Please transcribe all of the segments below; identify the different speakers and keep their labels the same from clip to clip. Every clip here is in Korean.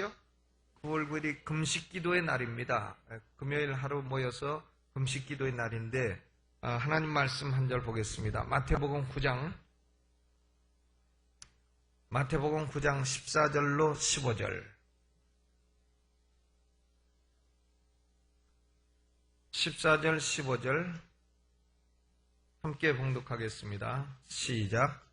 Speaker 1: 아시죠? 9월 9일이 금식 기도의 날입니다. 금요일 하루 모여서 금식 기도의 날인데 아, 하나님 말씀 한 절 보겠습니다. 마태복음 9장 마태복음 9장 14절로 15절 14절 15절 함께 봉독하겠습니다. 시작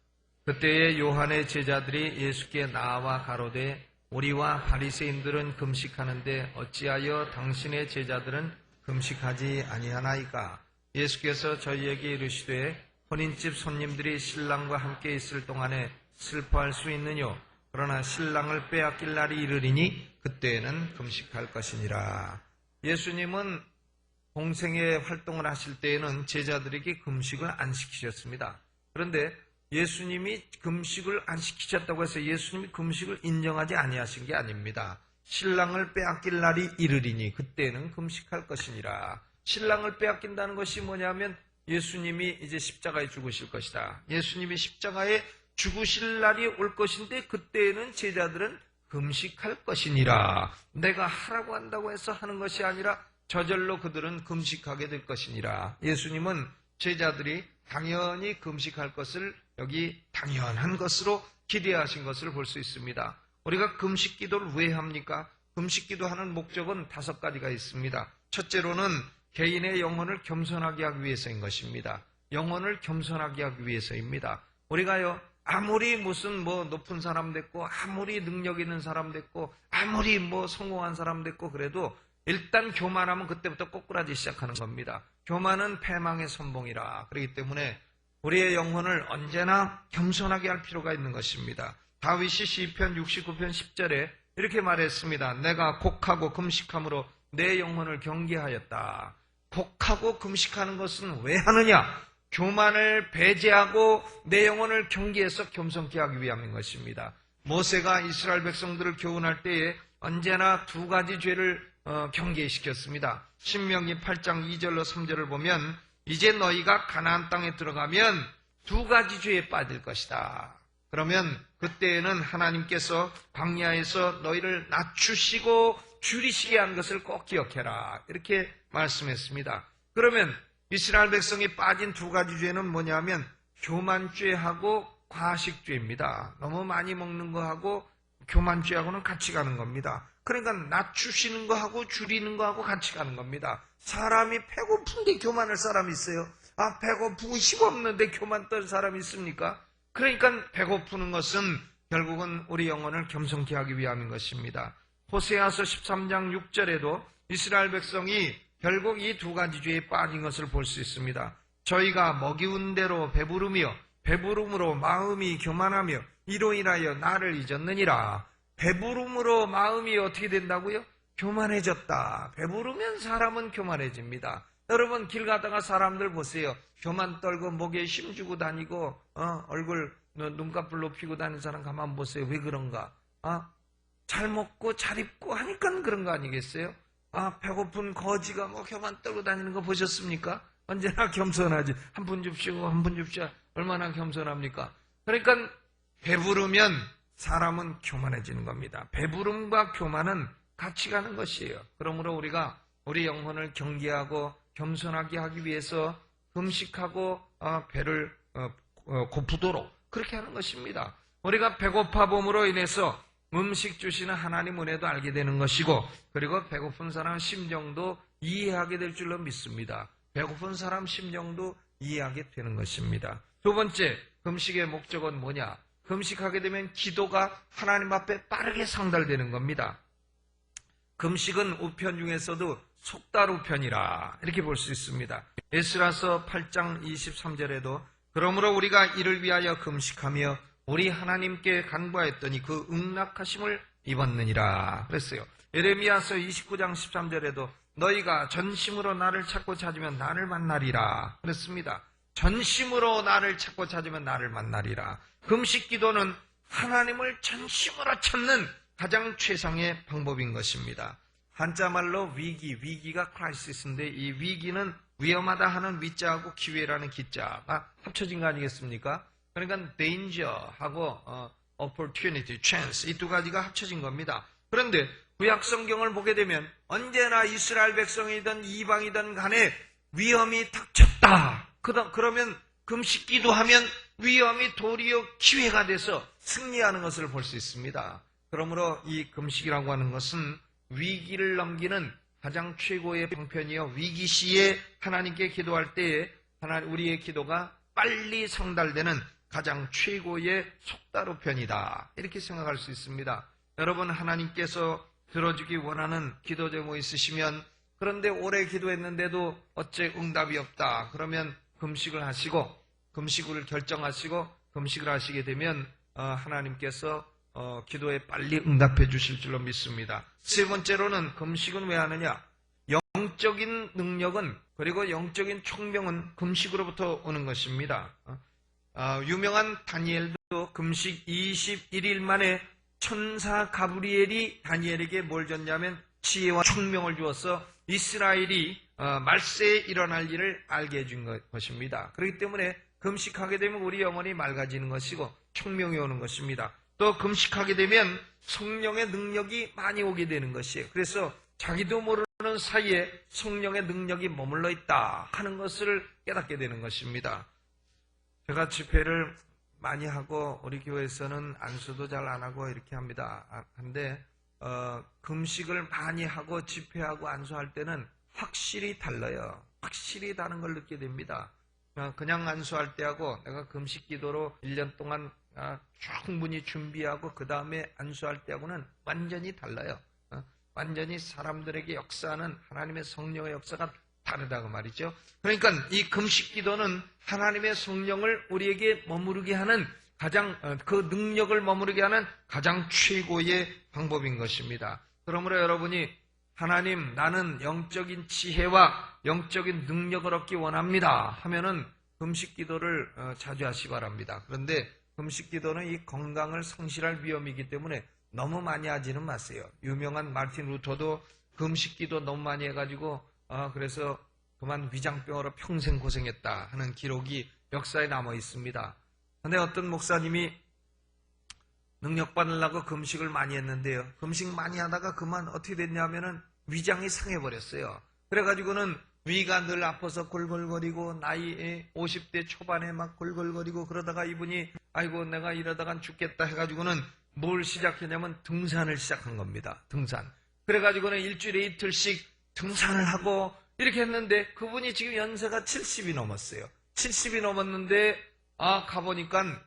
Speaker 1: 그때에 요한의 제자들이 예수께 나와 가로되 우리와 바리새인들은 금식하는데 어찌하여 당신의 제자들은 금식하지 아니하나이까? 예수께서 저희에게 이르시되 혼인집 손님들이 신랑과 함께 있을 동안에 슬퍼할 수 있느뇨? 그러나 신랑을 빼앗길 날이 이르리니 그때에는 금식할 것이니라. 예수님은 공생의 활동을 하실 때에는 제자들에게 금식을 안 시키셨습니다. 그런데 예수님이 금식을 안 시키셨다고 해서 예수님이 금식을 인정하지 아니하신 게 아닙니다. 신랑을 빼앗길 날이 이르리니 그때는 금식할 것이니라. 신랑을 빼앗긴다는 것이 뭐냐면 예수님이 이제 십자가에 죽으실 것이다. 예수님이 십자가에 죽으실 날이 올 것인데 그때에는 제자들은 금식할 것이니라. 내가 하라고 한다고 해서 하는 것이 아니라 저절로 그들은 금식하게 될 것이니라. 예수님은 제자들이 당연히 금식할 것을 여기 당연한 것으로 기대하신 것을 볼 수 있습니다. 우리가 금식 기도를 왜 합니까? 금식 기도하는 목적은 다섯 가지가 있습니다. 첫째로는 개인의 영혼을 겸손하게 하기 위해서인 것입니다. 영혼을 겸손하게 하기 위해서입니다. 우리가요, 아무리 무슨 뭐 높은 사람 됐고, 아무리 능력 있는 사람 됐고, 아무리 뭐 성공한 사람 됐고, 그래도 일단 교만하면 그때부터 꼬꾸라지 시작하는 겁니다. 교만은 패망의 선봉이라. 그렇기 때문에 우리의 영혼을 언제나 겸손하게 할 필요가 있는 것입니다. 다윗이 시편 69편 10절에 이렇게 말했습니다. 내가 곡하고 금식함으로 내 영혼을 경계하였다. 곡하고 금식하는 것은 왜 하느냐? 교만을 배제하고 내 영혼을 경계해서 겸손케 하기 위함인 것입니다. 모세가 이스라엘 백성들을 교훈할 때에 언제나 두 가지 죄를 어, 경계시켰습니다. 신명기 8장 2절로 3절을 보면 이제 너희가 가나안 땅에 들어가면 두 가지 죄에 빠질 것이다. 그러면 그때에는 하나님께서 광야에서 너희를 낮추시고 줄이시게 한 것을 꼭 기억해라. 이렇게 말씀했습니다. 그러면 이스라엘 백성이 빠진 두 가지 죄는 뭐냐면 교만죄하고 과식죄입니다. 너무 많이 먹는 거하고 교만죄하고는 같이 가는 겁니다. 그러니까 낮추시는 거하고 줄이는 거하고 같이 가는 겁니다. 사람이 배고픈데 교만할 사람이 있어요. 아, 배고프고 힘없는데 교만 떨 사람이 있습니까? 그러니까 배고프는 것은 결국은 우리 영혼을 겸손케 하기 위함인 것입니다. 호세아서 13장 6절에도 이스라엘 백성이 결국 이 두 가지 죄에 빠진 것을 볼 수 있습니다. 저희가 먹이운 대로 배부르며 배부름으로 마음이 교만하며 이로 인하여 나를 잊었느니라. 배부름으로 마음이 어떻게 된다고요? 교만해졌다. 배부르면 사람은 교만해집니다. 여러분 길 가다가 사람들 보세요. 교만 떨고 목에 힘주고 다니고 어, 얼굴 눈꺼풀 높이고 다니는 사람 가만 보세요. 왜 그런가? 아, 잘 먹고 잘 입고 하니까 그런 거 아니겠어요? 아, 배고픈 거지가 뭐 교만 떨고 다니는 거 보셨습니까? 언제나 겸손하지. 한푼 줍시고 한푼 줍시오. 얼마나 겸손합니까? 그러니까 배부르면 사람은 교만해지는 겁니다. 배부름과 교만은 같이 가는 것이에요. 그러므로 우리가 우리 영혼을 경계하고 겸손하게 하기 위해서 금식하고 어, 배를 어, 어, 고프도록 그렇게 하는 것입니다. 우리가 배고파 봄으로 인해서 음식 주시는 하나님 은혜도 알게 되는 것이고 그리고 배고픈 사람 심정도 이해하게 될 줄로 믿습니다. 배고픈 사람 심정도 이해하게 되는 것입니다. 두 번째 금식의 목적은 뭐냐? 금식하게 되면 기도가 하나님 앞에 빠르게 상달되는 겁니다. 금식은 우편 중에서도 속달 우편이라 이렇게 볼 수 있습니다. 에스라서 8장 23절에도 그러므로 우리가 이를 위하여 금식하며 우리 하나님께 간구하였더니 그 응낙하심을 입었느니라 그랬어요. 에레미야서 29장 13절에도 너희가 전심으로 나를 찾고 찾으면 나를 만나리라 그랬습니다. 전심으로 나를 찾고 찾으면 나를 만나리라. 금식 기도는 하나님을 전심으로 찾는 가장 최상의 방법인 것입니다. 한자말로 위기, 위기가 크라이시스인데 이 위기는 위험하다 하는 위자하고 기회라는 기자가 합쳐진 거 아니겠습니까? 그러니까 danger하고 어, opportunity, chance 이 두 가지가 합쳐진 겁니다. 그런데 구약 성경을 보게 되면 언제나 이스라엘 백성이든 이방이든 간에 위험이 닥쳤다. 그다- 그러면 금식 기도 하면 위험이 도리어 기회가 돼서 승리하는 것을 볼 수 있습니다. 그러므로 이 금식이라고 하는 것은 위기를 넘기는 가장 최고의 방편이요. 위기 시에 하나님께 기도할 때에 하나 우리의 기도가 빨리 성달되는 가장 최고의 속다로 편이다. 이렇게 생각할 수 있습니다. 여러분 하나님께서 들어주기 원하는 기도 제목 있으시면 그런데 오래 기도했는데도 어째 응답이 없다. 그러면 금식을 하시고 금식을 결정하시고 금식을 하시게 되면 어, 하나님께서 어, 기도에 빨리 응답해 주실 줄로 믿습니다. 세 번째로는 금식은 왜 하느냐? 영적인 능력은 그리고 영적인 총명은 금식으로부터 오는 것입니다. 어, 아, 유명한 다니엘도 금식 21일 만에 천사 가브리엘이 다니엘에게 뭘 줬냐면 지혜와 총명을 주어서 이스라엘이 어, 말세에 일어날 일을 알게 해준 것- 것입니다. 그렇기 때문에 금식하게 되면 우리 영혼이 맑아지는 것이고 총명이 오는 것입니다. 또 금식하게 되면 성령의 능력이 많이 오게 되는 것이에요. 그래서 자기도 모르는 사이에 성령의 능력이 머물러 있다 하는 것을 깨닫게 되는 것입니다. 제가 집회를 많이 하고 우리 교회에서는 안수도 잘 안 하고 이렇게 합니다. 아, 한데 어, 금식을 많이 하고 집회하고 안수할 때는 확실히 달라요. 확실히 다른 걸 느끼게 됩니다. 어, 그냥 안수할 때하고 내가 금식 기도로 1년 동안 아, 충분히 준비하고 그 다음에 안수할 때하고는 완전히 달라요. 어, 완전히 사람들에게 역사하는 하나님의 성령의 역사가 다르다고 말이죠. 그러니까 이 금식 기도는 하나님의 성령을 우리에게 머무르게 하는 가장 어, 그 능력을 머무르게 하는 가장 최고의 방법인 것입니다. 그러므로 여러분이 하나님 나는 영적인 지혜와 영적인 능력을 얻기 원합니다 하면은 금식 기도를 어, 자주 하시 기 바랍니다. 그런데 금식 기도는 이 건강을 상실할 위험이기 때문에 너무 많이 하지는 마세요. 유명한 마틴 루터도 금식 기도 너무 많이 해가지고 아, 그래서 그만 위장병으로 평생 고생했다 하는 기록이 역사에 남아 있습니다. 근데 어떤 목사님이 능력 받으려고 금식을 많이 했는데요. 금식 많이 하다가 그만 어떻게 됐냐면은 위장이 상해버렸어요. 그래가지고는 위가 늘 아파서 골골거리고 나이 50대 초반에 막 골골거리고 그러다가 이분이 아이고 내가 이러다간 죽겠다 해가지고는 뭘 시작했냐면 등산을 시작한 겁니다. 등산. 그래가지고는 일주일에 이틀씩 등산을 하고 이렇게 했는데 그분이 지금 연세가 70이 넘었어요. 70이 넘었는데 아 가보니까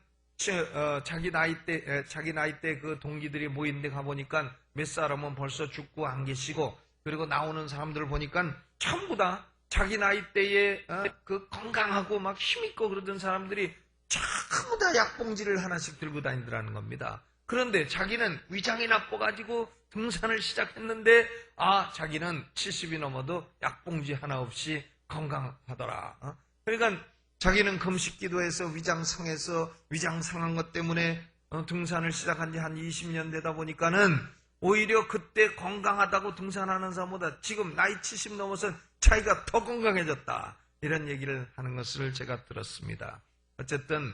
Speaker 1: 어, 자기 나이 때 에, 자기 나이 때 그 동기들이 모인 데 가보니까 몇 사람은 벌써 죽고 안 계시고 그리고 나오는 사람들 을 보니까 전부 다 자기 나이 때에 어, 그 건강하고 막 힘있고 그러던 사람들이 전부 다 약봉지를 하나씩 들고 다니더라는 겁니다. 그런데 자기는 위장이 나빠가지고 등산을 시작했는데 아 자기는 70이 넘어도 약봉지 하나 없이 건강하더라. 어? 그러니까 자기는 금식 기도해서 위장 상해서 위장 상한 것 때문에 어, 등산을 시작한 지 한 20년 되다 보니까는 오히려 그때 건강하다고 등산하는 사람보다 지금 나이 70 넘어서 자기가 더 건강해졌다. 이런 얘기를 하는 것을 제가 들었습니다. 어쨌든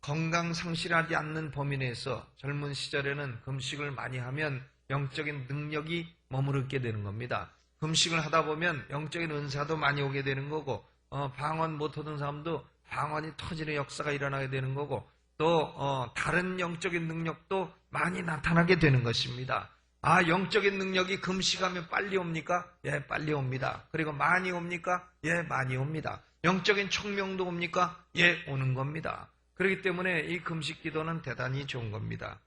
Speaker 1: 건강 상실하지 않는 범위 내에서 젊은 시절에는 금식을 많이 하면 영적인 능력이 머무르게 되는 겁니다. 금식을 하다 보면 영적인 은사도 많이 오게 되는 거고 어, 방언 못하던 사람도 방언이 터지는 역사가 일어나게 되는 거고 또 어, 다른 영적인 능력도 많이 나타나게 되는 것입니다. 아 영적인 능력이 금식하면 빨리 옵니까? 예 빨리 옵니다. 그리고 많이 옵니까? 예 많이 옵니다. 영적인 청명도 옵니까? 예 오는 겁니다. 그렇기 때문에 이 금식 기도는 대단히 좋은 겁니다.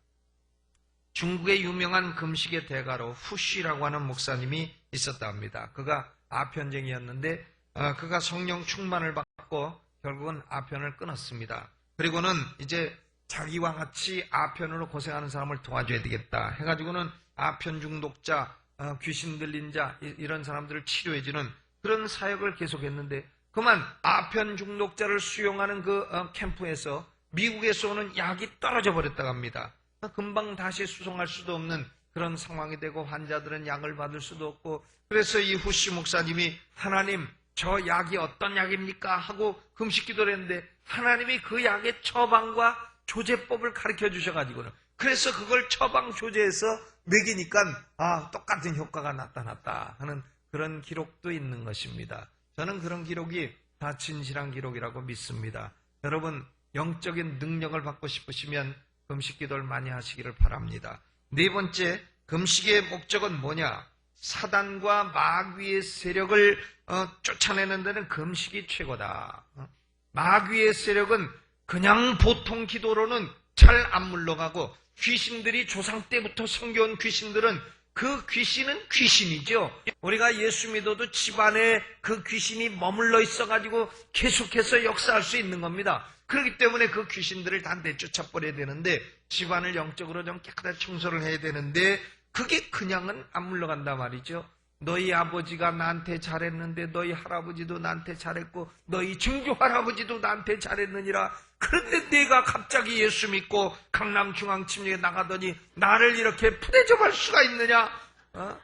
Speaker 1: 중국의 유명한 금식의 대가로 후쉬라고 하는 목사님이 있었다 합니다. 그가 아편쟁이였는데 어, 그가 성령 충만을 받고 결국은 아편을 끊었습니다. 그리고는 이제 자기와 같이 아편으로 고생하는 사람을 도와줘야 되겠다 해가지고는 아편 중독자, 어, 귀신 들린 자 이- 이런 사람들을 치료해주는 그런 사역을 계속했는데 그만 아편 중독자를 수용하는 그 어, 캠프에서 미국에서 오는 약이 떨어져 버렸다고 합니다. 금방 다시 수송할 수도 없는 그런 상황이 되고 환자들은 약을 받을 수도 없고 그래서 이 후시 목사님이 하나님 저 약이 어떤 약입니까? 하고 금식 기도를 했는데 하나님이 그 약의 처방과 조제법을 가르쳐 주셔가지고는 그래서 그걸 처방 조제해서 먹이니까 아, 똑같은 효과가 나타났다 하는 그런 기록도 있는 것입니다. 저는 그런 기록이 다 진실한 기록이라고 믿습니다. 여러분 영적인 능력을 받고 싶으시면 금식 기도를 많이 하시기를 바랍니다. 네 번째 금식의 목적은 뭐냐? 사단과 마귀의 세력을 어, 쫓아내는 데는 금식이 최고다. 어? 마귀의 세력은 그냥 보통 기도로는 잘 안 물러가고 귀신들이 조상 때부터 섬겨온 귀신들은 그 귀신은 귀신이죠. 우리가 예수 믿어도 집안에 그 귀신이 머물러 있어가지고 계속해서 역사할 수 있는 겁니다. 그렇기 때문에 그 귀신들을 다 내쫓아 버려야 되는데 집안을 영적으로 좀 깨끗하게 청소를 해야 되는데 그게 그냥은 안 물러간단 말이죠. 너희 아버지가 나한테 잘했는데 너희 할아버지도 나한테 잘했고 너희 증조 할아버지도 나한테 잘했느니라. 그런데 내가 갑자기 예수 믿고 강남중앙침략에 나가더니 나를 이렇게 푸대접할 수가 있느냐? 어?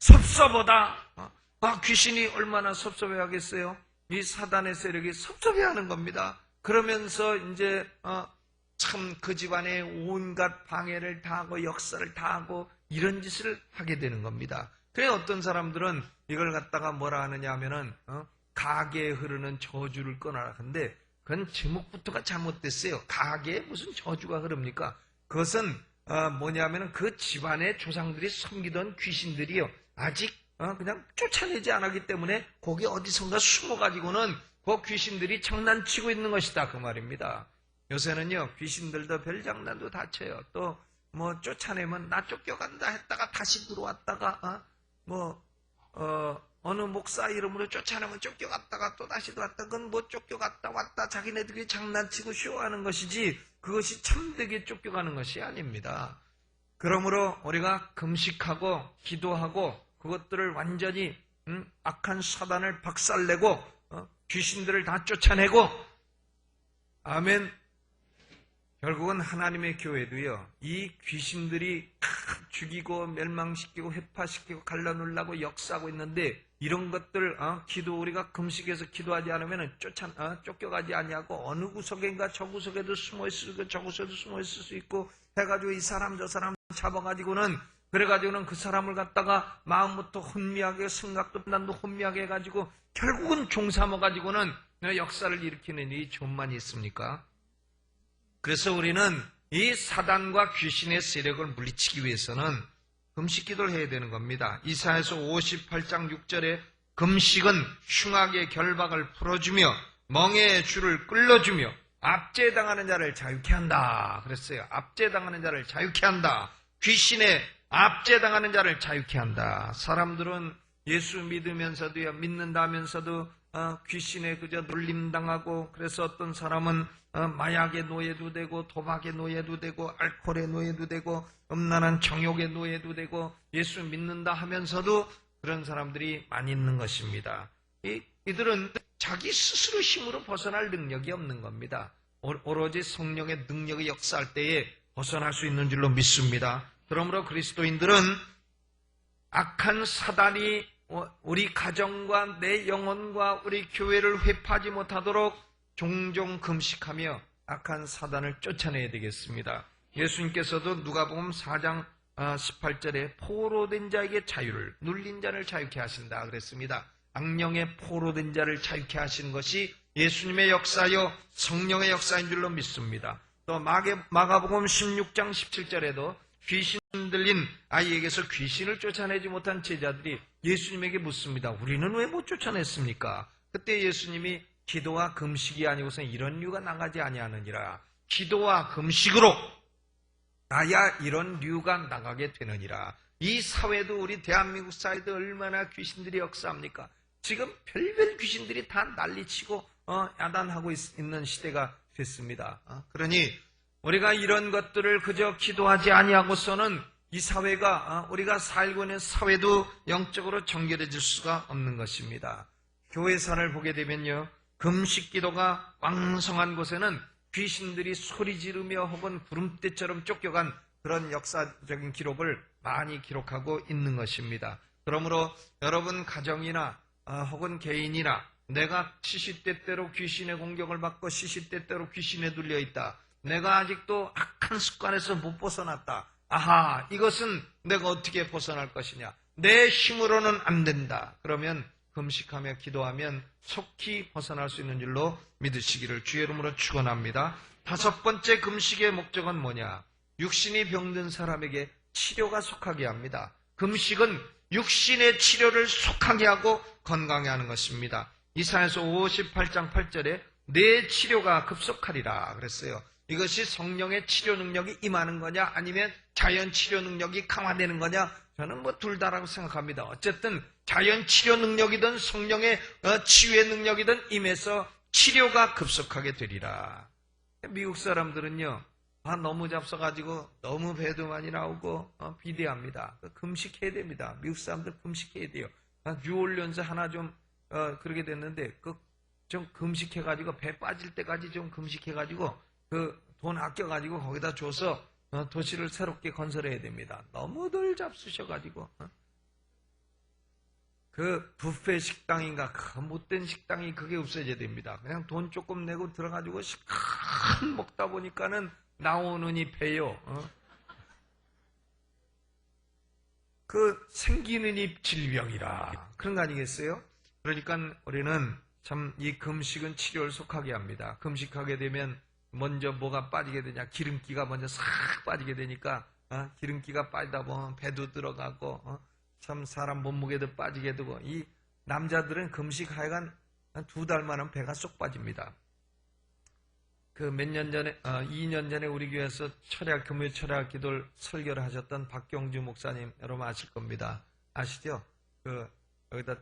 Speaker 1: 섭섭하다. 어? 아 귀신이 얼마나 섭섭해 하겠어요? 이 사단의 세력이 섭섭해 하는 겁니다. 그러면서 이제 어, 참그 집안에 온갖 방해를 다 하고 역사를 다 하고 이런 짓을 하게 되는 겁니다. 그래 어떤 사람들은 이걸 갖다가 뭐라 하느냐 하면은 어? 가게에 흐르는 저주를 끊어라. 근데 그건 제목부터가 잘못됐어요. 가게에 무슨 저주가 흐릅니까? 그것은 어, 뭐냐면은 그 집안의 조상들이 섬기던 귀신들이요. 아직 어, 그냥 쫓아내지 않았기 때문에 거기 어디선가 숨어가지고는 그 귀신들이 장난치고 있는 것이다. 그 말입니다. 요새는요, 귀신들도 별 장난도 다 쳐요. 또, 뭐, 쫓아내면 나 쫓겨간다 했다가 다시 들어왔다가, 어? 뭐, 어, 어느 목사 이름으로 쫓아내면 쫓겨갔다가 또 다시 들어왔다. 그건 뭐 쫓겨갔다 왔다 자기네들이 장난치고 쇼하는 것이지 그것이 참되게 쫓겨가는 것이 아닙니다. 그러므로 우리가 금식하고 기도하고 그것들을 완전히 음, 악한 사단을 박살내고 어, 귀신들을 다 쫓아내고 아멘 결국은 하나님의 교회도요, 이 귀신들이 죽이고 멸망시키고 회파시키고 갈라놓으려고 역사하고 있는데, 이런 것들, 어, 기도, 우리가 금식해서 기도하지 않으면 쫓아, 어, 쫓겨가지 아니하고, 어느 구석인가 저 구석에도 숨어 있을 수, 저 구석에도 숨어 있을 수 있고, 해가지고 이 사람 저 사람 잡아가지고는, 그래가지고는 그 사람을 갖다가 마음부터 혼미하게, 생각도 난도 혼미하게 해가지고, 결국은 종 삼아가지고는 역사를 일으키는 일이 좀만 있습니까? 그래서 우리는 이 사단과 귀신의 세력을 물리치기 위해서는 금식 기도를 해야 되는 겁니다. 이사에서 58장 6절에 금식은 흉악의 결박을 풀어주며 멍에의 줄을 끌어주며 압제당하는 자를 자유케 한다. 그랬어요. 압제당하는 자를 자유케 한다. 귀신의 압제당하는 자를 자유케 한다. 사람들은 예수 믿으면서도요, 믿는다면서도 어, 귀신에 그저 놀림당하고 그래서 어떤 사람은 어, 마약의 노예도 되고 도박의 노예도 되고 알코올의 노예도 되고 음란한 정욕의 노예도 되고 예수 믿는다 하면서도 그런 사람들이 많이 있는 것입니다. 이, 이들은 자기 스스로 힘으로 벗어날 능력이 없는 겁니다. 오- 오로지 성령의 능력이 역사할 때에 벗어날 수 있는 줄로 믿습니다. 그러므로 그리스도인들은 악한 사단이 우리 가정과 내 영혼과 우리 교회를 회파하지 못하도록 종종 금식하며 악한 사단을 쫓아내야 되겠습니다. 예수님께서도 누가복음 4장 18절에 포로된 자에게 자유를 눌린 자를 자유케 하신다 그랬습니다. 악령의 포로된 자를 자유케 하신 것이 예수님의 역사요 성령의 역사인 줄로 믿습니다. 또 마가복음 16장 17절에도 귀신 들린 아이에게서 귀신을 쫓아내지 못한 제자들이 예수님에게 묻습니다. 우리는 왜 못 쫓아냈습니까? 그때 예수님이 기도와 금식이 아니고서 이런 류가 나가지 아니하느니라. 기도와 금식으로 나야 이런 류가 나가게 되느니라. 이 사회도 우리 대한민국 사회도 얼마나 귀신들이 역사합니까? 지금 별별 귀신들이 다 난리치고 어, 야단하고 있, 는 시대가 됐습니다. 어, 그러니 우리가 이런 것들을 그저 기도하지 아니하고서는 이 사회가 어, 우리가 살고 있는 사회도 영적으로 정결해질 수가 없는 것입니다. 교회사를 보게 되면요. 금식 기도가 왕성한 곳에는 귀신들이 소리 지르며 혹은 구름대처럼 쫓겨간 그런 역사적인 기록을 많이 기록하고 있는 것입니다. 그러므로 여러분 가정이나 어, 혹은 개인이나 내가 시시때때로 귀신의 공격을 받고 시시때때로 귀신에 눌려 있다. 내가 아직도 악한 습관에서 못 벗어났다. 아하, 이것은 내가 어떻게 벗어날 것이냐. 내 힘으로는 안 된다. 그러면 금식하며 기도하면 속히 벗어날 수 있는 줄로 믿으시기를 주의 이름으로 축원합니다. 다섯 번째 금식의 목적은 뭐냐? 육신이 병든 사람에게 치료가 속하게 합니다. 금식은 육신의 치료를 속하게 하고 건강해 하는 것입니다. 이사에서 58장 8절에 내 치료가 급속하리라 그랬어요. 이것이 성령의 치료 능력이 임하는 거냐 아니면 자연 치료 능력이 강화되는 거냐 저는 뭐 둘 다라고 생각합니다. 어쨌든 자연 치료 능력이든 성령의 어, 치유의 능력이든 임해서 치료가 급속하게 되리라. 미국 사람들은요, 아, 너무 잡숴가지고 너무 배도 많이 나오고 어, 비대합니다. 금식해야 됩니다. 미국 사람들 금식해야 돼요. 아, 뉴올리언스 하나 좀 어, 그러게 됐는데 그 좀 금식해가지고 배 빠질 때까지 좀 금식해가지고 그 돈 아껴가지고 거기다 줘서 어, 도시를 새롭게 건설해야 됩니다. 너무들 잡수셔가지고 어? 그 뷔페 식당인가 그 못된 식당이 그게 없어져야 됩니다. 그냥 돈 조금 내고 들어가지고 시큰 먹다 보니까는 나오는 이 배요. 어? 그 생기는 이 질병이라 그런 거 아니겠어요? 그러니까 우리는 참 이 금식은 치료를 속하게 합니다. 금식하게 되면 먼저 뭐가 빠지게 되냐 기름기가 먼저 싹 빠지게 되니까 어? 기름기가 빠지다 보면 배도 들어가고 어? 참 사람 몸무게도 빠지게 되고 이 남자들은 금식 하여간 한두 달만 하면 배가 쏙 빠집니다. 그 몇 년 전에, 어, 2년 전에 우리 교회에서 철학, 금요 철학 기도를 설교를 하셨던 박경주 목사님 여러분 아실 겁니다. 아시죠? 그, 여기다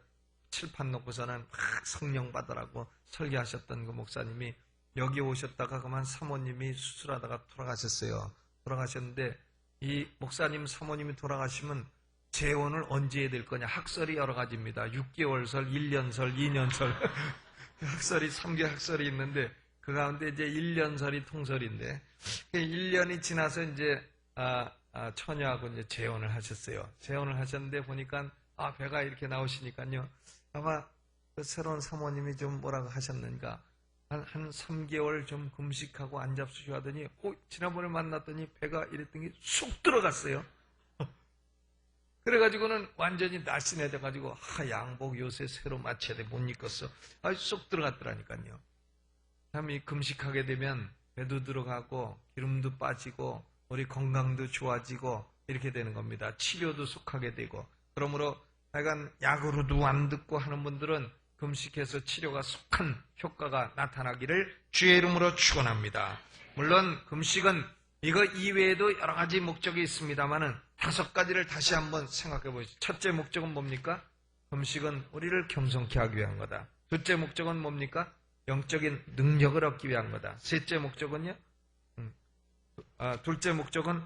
Speaker 1: 칠판 놓고서는 막 성령 받으라고 설교하셨던 그 목사님이 여기 오셨다가 그만 사모님이 수술하다가 돌아가셨어요. 돌아가셨는데 이 목사님 사모님이 돌아가시면 재혼을 언제 해야 될 거냐 학설이 여러 가지입니다. 6개월설, 1년설, 2년설 학설이 3개 학설이 있는데 그 가운데 이제 1년설이 통설인데 1년이 지나서 이제 아, 아, 처녀하고 이제 재혼을 하셨어요. 재혼을 하셨는데 보니까 아 배가 이렇게 나오시니까요. 아마 그 새로운 사모님이 좀 뭐라고 하셨는가 한, 한 3개월 좀 금식하고 안 잡수셔 하더니 어, 지난번에 만났더니 배가 이랬더니 쑥 들어갔어요. 그래가지고는 완전히 날씬해져가지고 하 양복 요새 새로 맞춰야 돼 못 입겠어. 쏙 들어갔더라니까요. 참 이 금식하게 되면 배도 들어가고 기름도 빠지고 우리 건강도 좋아지고 이렇게 되는 겁니다. 치료도 속하게 되고 그러므로 하여간 약으로도 안 듣고 하는 분들은 금식해서 치료가 속한 효과가 나타나기를 주의 이름으로 축원합니다. 물론 금식은 이거 이외에도 여러 가지 목적이 있습니다만은 다섯 가지를 다시 한번 생각해 보시죠. 첫째 목적은 뭡니까? 금식은 우리를 겸손케 하기 위한 거다. 둘째 목적은 뭡니까? 영적인 능력을 얻기 위한 거다. 셋째 목적은요? 음, 아, 둘째 목적은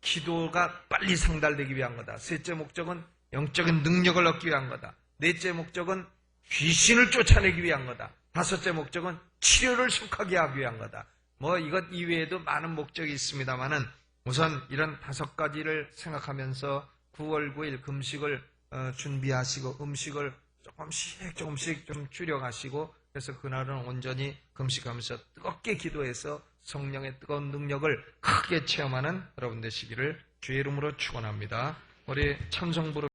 Speaker 1: 기도가 빨리 상달되기 위한 거다. 셋째 목적은 영적인 능력을 얻기 위한 거다. 넷째 목적은 귀신을 쫓아내기 위한 거다. 다섯째 목적은 치료를 속하게 하기 위한 거다. 뭐 이것 이외에도 많은 목적이 있습니다만은 우선 이런 다섯 가지를 생각하면서 9월 9일 금식을 어, 준비하시고 음식을 조금씩 조금씩 좀 줄여가시고 그래서 그날은 온전히 금식하면서 뜨겁게 기도해서 성령의 뜨거운 능력을 크게 체험하는 여러분 되시기를 주의 이름으로 축원합니다. 우리 찬송 부르